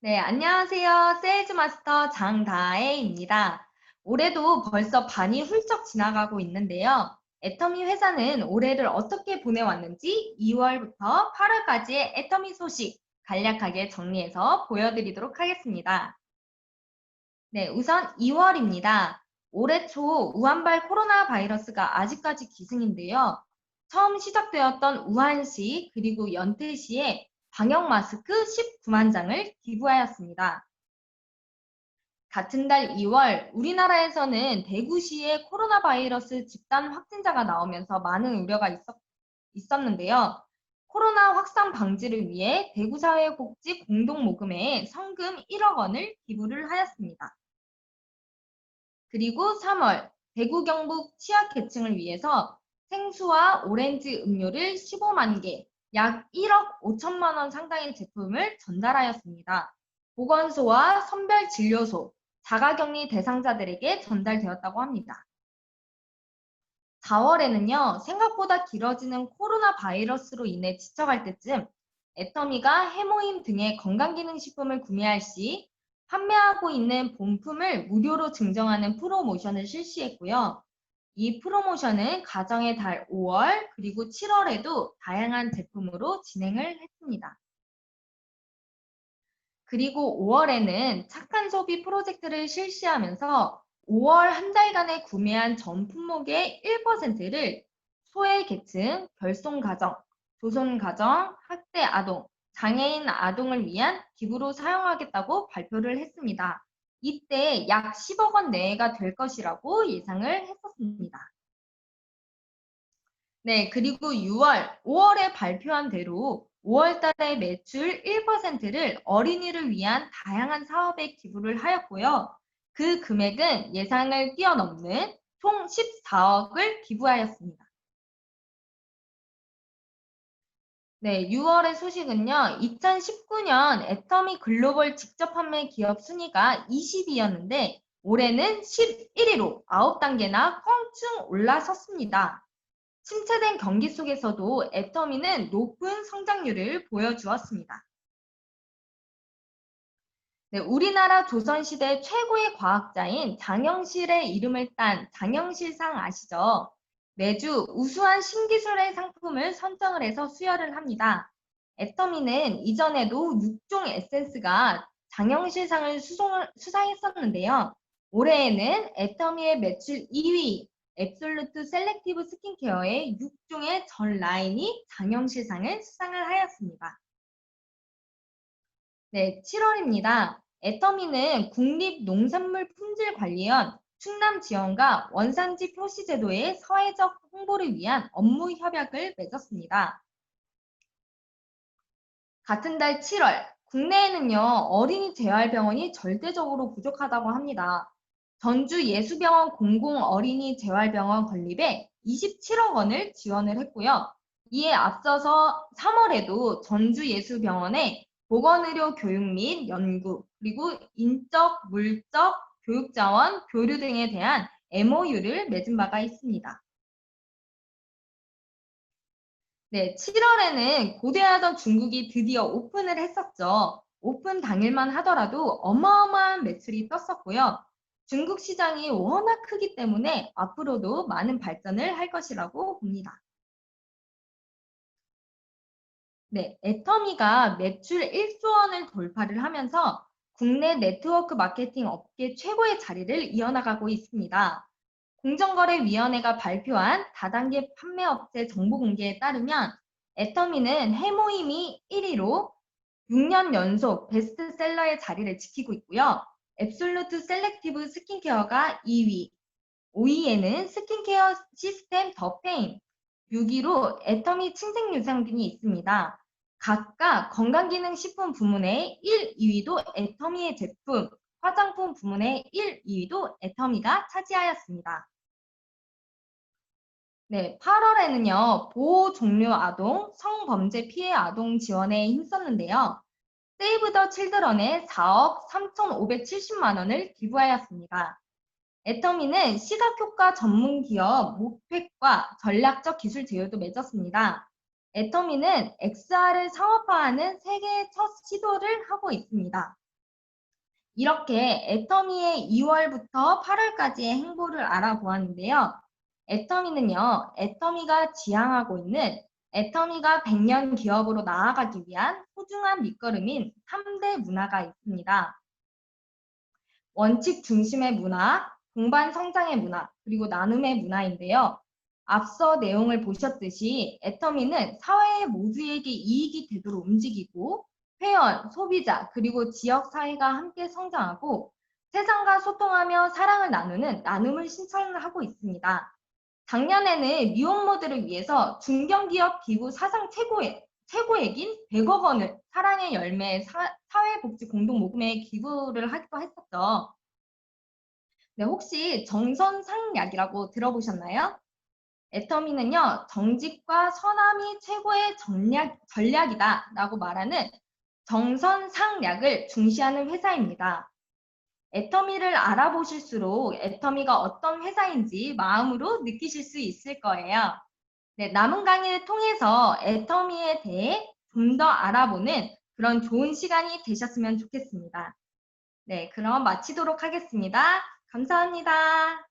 네, 안녕하세요. 세일즈 마스터 장다혜입니다. 올해도 벌써 반이 훌쩍 지나가고 있는데요. 애터미 회사는 올해를 어떻게 보내왔는지 2월부터 8월까지의 애터미 소식 간략하게 정리해서 보여드리도록 하겠습니다. 네, 우선 2월입니다. 올해 초 우한발 코로나 바이러스가 아직까지 기승인데요. 처음 시작되었던 우한시 그리고 연태시에 방역 마스크 19만 장을 기부하였습니다. 같은 달 2월 우리나라에서는 대구시에 코로나 바이러스 집단 확진자가 나오면서 많은 우려가 있었, 는데요 코로나 확산 방지를 위해 대구사회복지 공동모금회에 성금 1억 원을 기부를 하였습니다. 그리고 3월 대구 경북 취약계층을 위해서 생수와 오렌지 음료를 15만 개, 약 1억 5천만 원 상당의 제품을 전달하였습니다. 보건소와 선별진료소, 자가격리 대상자들에게 전달되었다고 합니다. 4월에는요, 생각보다 길어지는 코로나 바이러스로 인해 지쳐갈 때쯤 애터미가 해모임 등의 건강기능식품을 구매할 시 판매하고 있는 본품을 무료로 증정하는 프로모션을 실시했고요. 이 프로모션은 가정의 달 5월 그리고 7월에도 다양한 제품으로 진행을 했습니다. 그리고 5월에는 착한 소비 프로젝트를 실시하면서 5월 한 달간에 구매한 전 품목의 1%를 소외 계층, 결손 가정, 조손 가정, 학대 아동, 장애인 아동을 위한 기부로 사용하겠다고 발표를 했습니다. 이때 약 10억 원 내외가 될 것이라고 예상을 했었습니다. 네, 그리고 6월, 5월에 발표한 대로 5월 달에 매출 1%를 어린이를 위한 다양한 사업에 기부를 하였고요. 그 금액은 예상을 뛰어넘는 총 14억을 기부하였습니다. 네, 6월의 소식은요. 2019년 애터미 글로벌 직접 판매 기업 순위가 20위였는데 올해는 11위로 9단계나 껑충 올라섰습니다. 침체된 경기 속에서도 애터미는 높은 성장률을 보여주었습니다. 네, 우리나라 조선시대 최고의 과학자인 장영실의 이름을 딴 장영실상 아시죠? 매주 우수한 신기술의 상품을 선정을 해서 수여를 합니다. 애터미는 이전에도 6종 에센스가 장영실상을 수상했었는데요. 올해에는 애터미의 매출 2위 앱솔루트 셀렉티브 스킨케어의 6종의 전 라인이 장영실상을 수상을 하였습니다. 네, 7월입니다. 애터미는 국립농산물품질관리원 충남 지원과 원산지 표시 제도의 사회적 홍보를 위한 업무 협약을 맺었습니다. 같은 달 7월, 국내에는요, 어린이 재활병원이 절대적으로 부족하다고 합니다. 전주 예수병원 공공 어린이 재활병원 건립에 27억 원을 지원을 했고요. 이에 앞서서 3월에도 전주 예수병원에 보건의료 교육 및 연구, 그리고 인적, 물적, 교육자원, 교류 등에 대한 MOU를 맺은 바가 있습니다. 네, 7월에는 고대하던 중국이 드디어 오픈을 했었죠. 오픈 당일만 하더라도 어마어마한 매출이 떴었고요. 중국 시장이 워낙 크기 때문에 앞으로도 많은 발전을 할 것이라고 봅니다. 네, 애터미가 매출 1조 원을 돌파를 하면서 국내 네트워크 마케팅 업계 최고의 자리를 이어나가고 있습니다. 공정거래위원회가 발표한 다단계 판매업체 정보 공개에 따르면 애터미는 해모임이 1위로 6년 연속 베스트셀러의 자리를 지키고 있고요. 앱솔루트 셀렉티브 스킨케어가 2위, 5위에는 스킨케어 시스템 더 페인, 6위로 애터미 침생 유산균이 있습니다. 각각 건강기능식품 부문의 1, 2위도 애터미의 제품, 화장품 부문의 1, 2위도 애터미가 차지하였습니다. 네, 8월에는요, 보호 종료 아동, 성범죄 피해 아동 지원에 힘썼는데요. 세이브 더 칠드런에 4억 3,570만 원을 기부하였습니다. 애터미는 시각효과 전문 기업 모팩과 전략적 기술 제휴도 맺었습니다. 애터미는 XR을 상업화하는 세계의 첫 시도를 하고 있습니다. 이렇게 애터미의 2월부터 8월까지의 행보를 알아보았는데요. 애터미는요, 애터미가 지향하고 있는 애터미가 100년 기업으로 나아가기 위한 소중한 밑거름인 3대 문화가 있습니다. 원칙 중심의 문화, 동반 성장의 문화, 그리고 나눔의 문화인데요. 앞서 내용을 보셨듯이 애터미는 사회 모두에게 이익이 되도록 움직이고 회원, 소비자, 그리고 지역 사회가 함께 성장하고 세상과 소통하며 사랑을 나누는 나눔을 실천하고 있습니다. 작년에는 미혼모들을 위해서 중견기업 기부 사상 최고의 최고액인 100억 원을 사랑의 열매 사, 사회복지 공동모금에 기부를 하기도 했었죠. 네, 혹시 정선상약이라고 들어보셨나요? 애터미는요, 정직과 선함이 최고의 전략, 전략이다 라고 말하는 정선상약을 중시하는 회사입니다. 애터미를 알아보실수록 애터미가 어떤 회사인지 마음으로 느끼실 수 있을 거예요. 네, 남은 강의를 통해서 애터미에 대해 좀 더 알아보는 그런 좋은 시간이 되셨으면 좋겠습니다. 네, 그럼 마치도록 하겠습니다. 감사합니다.